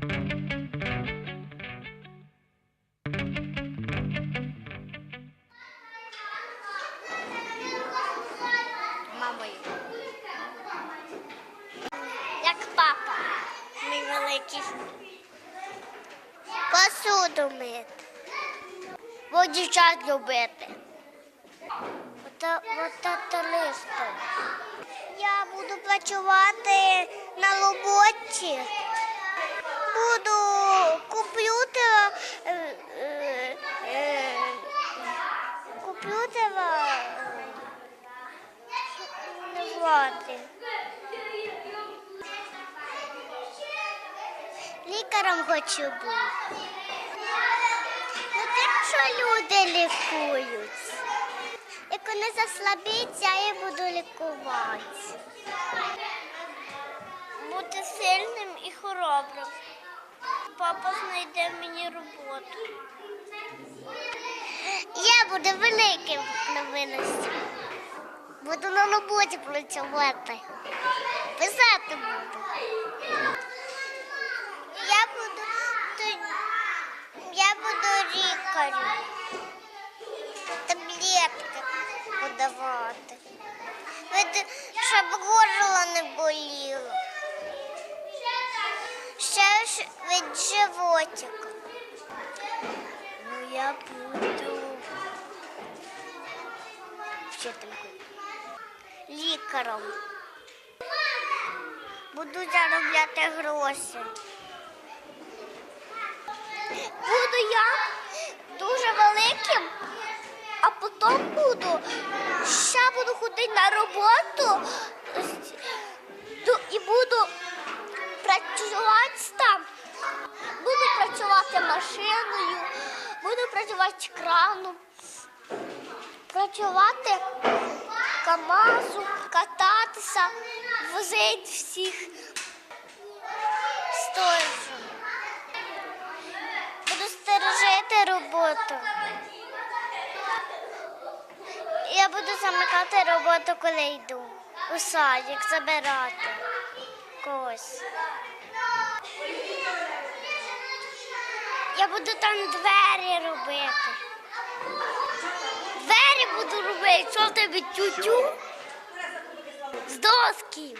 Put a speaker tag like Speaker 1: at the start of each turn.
Speaker 1: Мамою. Як папа, мій великий. Посуду мити. Бо дівчат любити. Ота, ота листом. Я буду працювати на роботі. Буду комп'ютера. е, е, е, комп'ютера. Не влади. Лікарем хочу бути. Ну тим, що люди лікують. Як вони заслабіться, я їх буду лікувати. Бути сильним і хоробрим. Папа знайде мені роботу. Я буду великим на виносі. Буду на роботі працювати. Писати буду. Я буду я буду лікарем. Таблетки подавати. Щоб горло не боліло. Від животика. Ну я буду вчителькою. Лікарем. Буду заробляти гроші. Буду я дуже великим, а потім буду ще буду ходити на роботу і буду працювати працювати машиною, буду працювати краном, працювати КАМАЗу, кататися, возити всіх сторожем. Буду стережити роботу. Я буду замикати роботу, коли йду. У садик забирати когось. Я буду там двері робити. Двері буду робити. Що в тебе тютю? З доски.